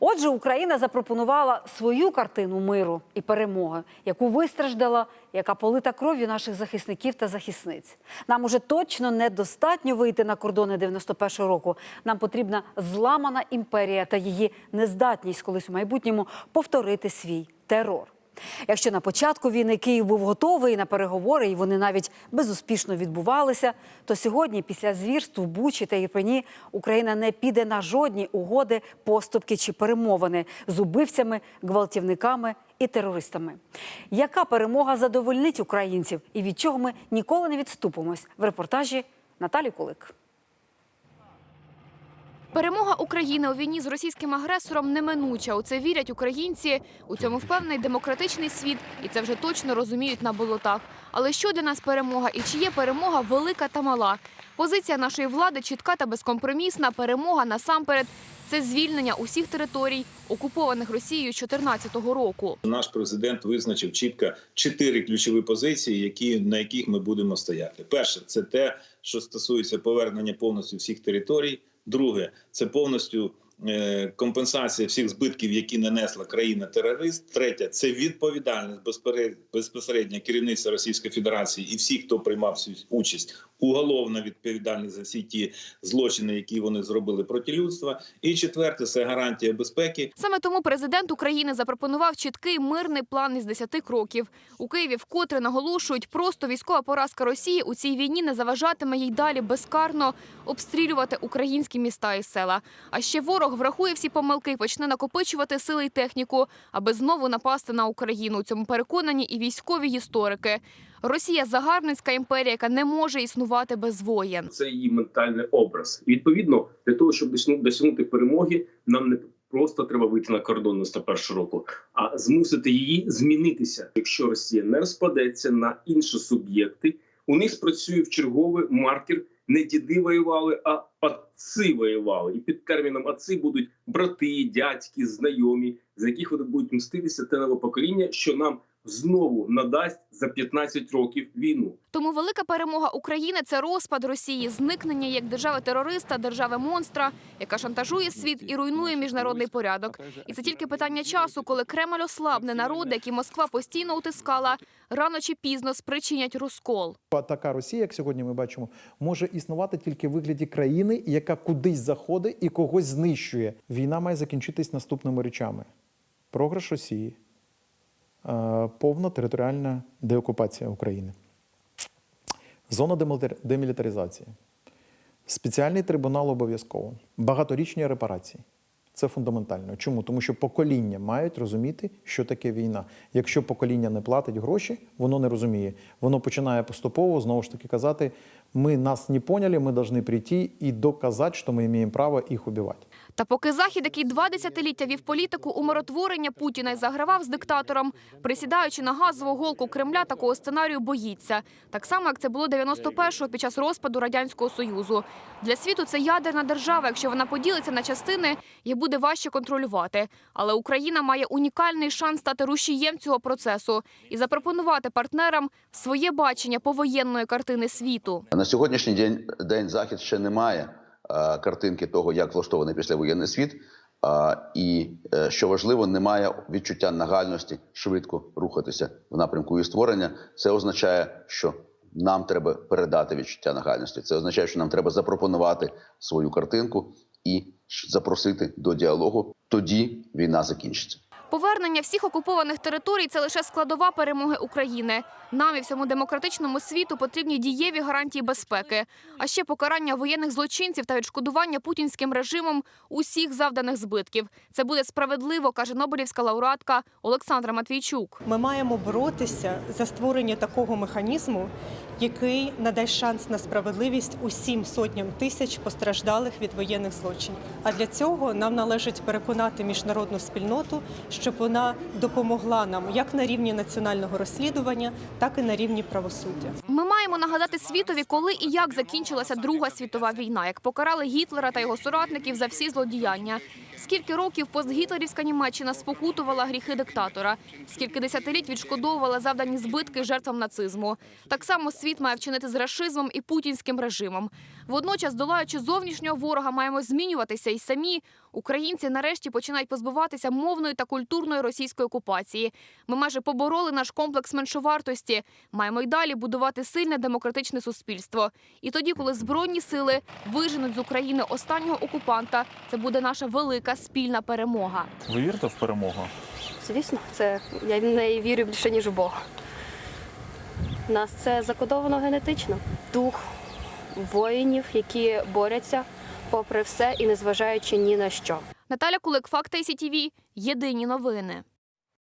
Отже, Україна запропонувала свою картину миру і перемоги, яку вистраждала, яка полита кров'ю наших захисників та захисниць. Нам уже точно недостатньо вийти на кордони 91-го року. Нам потрібна зламана імперія та її нездатність колись у майбутньому повторити свій терор. Якщо на початку війни Київ був готовий на переговори, і вони навіть безуспішно відбувалися, то сьогодні, після звірств Бучі та Ірпені, Україна не піде на жодні угоди, поступки чи перемовини з убивцями, гвалтівниками і терористами. Яка перемога задовольнить українців і від чого ми ніколи не відступимось? В репортажі Наталі Кулик. Перемога України у війні з російським агресором неминуча. У це вірять українці. У цьому впевнений демократичний світ, і це вже точно розуміють на болотах. Але що для нас перемога і чи є перемога велика та мала? Позиція нашої влади чітка та безкомпромісна. Перемога насамперед це звільнення усіх територій, окупованих Росією з 2014 року. Наш президент визначив чітко чотири ключові позиції, які на яких ми будемо стояти. Перше, це те, що стосується повернення повністю всіх територій. Друге, це повністю е, компенсація всіх збитків, які нанесла країна-терорист. Третє це відповідальність безпосередньо керівництва Російської Федерації і всіх, хто приймав участь, уголовна відповідальність за всі ті злочини, які вони зробили проти людства. І четверте це гарантія безпеки Саме тому президент України запропонував чіткий мирний план із 10 кроків. У Києві вкотре наголошують, просто військова поразка Росії у цій війні не заважатиме їй далі безкарно обстрілювати українські міста і села. А ще ворог врахує всі помилки і почне накопичувати сили і техніку, аби знову напасти на Україну. У цьому переконані і військові історики. Росія загарбницька імперія, яка не може існувати без воєн. це її ментальний образ. І відповідно для того, щоб досягнути- перемоги, нам не просто треба вийти на кордон 91 року, а змусити її змінитися. Якщо Росія не розпадеться на інші суб'єкти, у них спрацює в черговий маркер. Не діди воювали, а отці воювали. І під терміном отці будуть брати, дядьки, знайомі, за яких вони будуть мститися те нове покоління, що нам знову надасть за 15 років війну. Тому велика перемога України це розпад Росії, зникнення як держави терориста, держави монстра, яка шантажує світ і руйнує міжнародний порядок. І це тільки питання часу, коли Кремль ослабне народи, які Москва постійно утискала, рано чи пізно спричинять розкол. Така Росія, як сьогодні ми бачимо, може існувати тільки в вигляді країни, яка кудись заходить і когось знищує. Війна має закінчитись наступними речами: програш Росії, повна територіальна деокупація України, зона демілітаризації, спеціальний трибунал обов'язково, багаторічні репарації. Це фундаментально. Чому? Тому що покоління мають розуміти, що таке війна. Якщо покоління не платить гроші, воно не розуміє. Воно починає поступово знову ж таки казати: ми нас не поняли, ми повинні прийти і доказати, що ми маємо право їх убивати. Та поки Захід, який два десятиліття вів політику умиротворення Путіна і загравав з диктатором, присідаючи на газову голку Кремля, такого сценарію боїться. Так само, як це було 91-го під час розпаду Радянського Союзу. Для світу це ядерна держава. Якщо вона поділиться на частини, їх буде важче контролювати. Але Україна має унікальний шанс стати рушієм цього процесу і запропонувати партнерам своє бачення повоєнної картини світу. На сьогоднішній день, день захід ще не має е, картинки того, як влаштований післявоєнний світ. А, і е, що важливо, немає відчуття нагальності швидко рухатися в напрямку її створення. Це означає, що нам треба передати відчуття нагальності. Це означає, що нам треба запропонувати свою картинку і запросити до діалогу. Тоді війна закінчиться. Повернення всіх окупованих територій це лише складова перемоги України. Нам і всьому демократичному світу потрібні дієві гарантії безпеки, а ще покарання воєнних злочинців та відшкодування путінським режимом усіх завданих збитків. Це буде справедливо, каже Нобелівська лауреатка Олександра Матвійчук. Ми маємо боротися за створення такого механізму, який надасть шанс на справедливість усім сотням тисяч постраждалих від воєнних злочинів. А для цього нам належить переконати міжнародну спільноту, щоб вона допомогла нам як на рівні національного розслідування, так і на рівні правосуддя. Ми маємо нагадати світові, коли і як закінчилася Друга світова війна, як покарали Гітлера та його соратників за всі злодіяння. Скільки років постгітлерівська Німеччина спокутувала гріхи диктатора, скільки десятиліть відшкодовувала завдані збитки жертвам нацизму. Так само світ має вчинити з рашизмом і путінським режимом. Водночас, долаючи зовнішнього ворога, маємо змінюватися і самі. Українці нарешті починають позбуватися мовної та культурної російської окупації. Ми майже побороли наш комплекс меншовартості. Маємо й далі будувати сильне демократичне суспільство. І тоді, коли збройні сили виженуть з України останнього окупанта, це буде наша велика спільна перемога. Ви вірите в перемогу? Звісно, це я в неї вірю більше, ніж в Бога. У нас це закодовано генетично. Дух воїнів, які борються попри все і незважаючи ні на що. Наталя Кулик, Факти СІТІВІ. Єдині новини.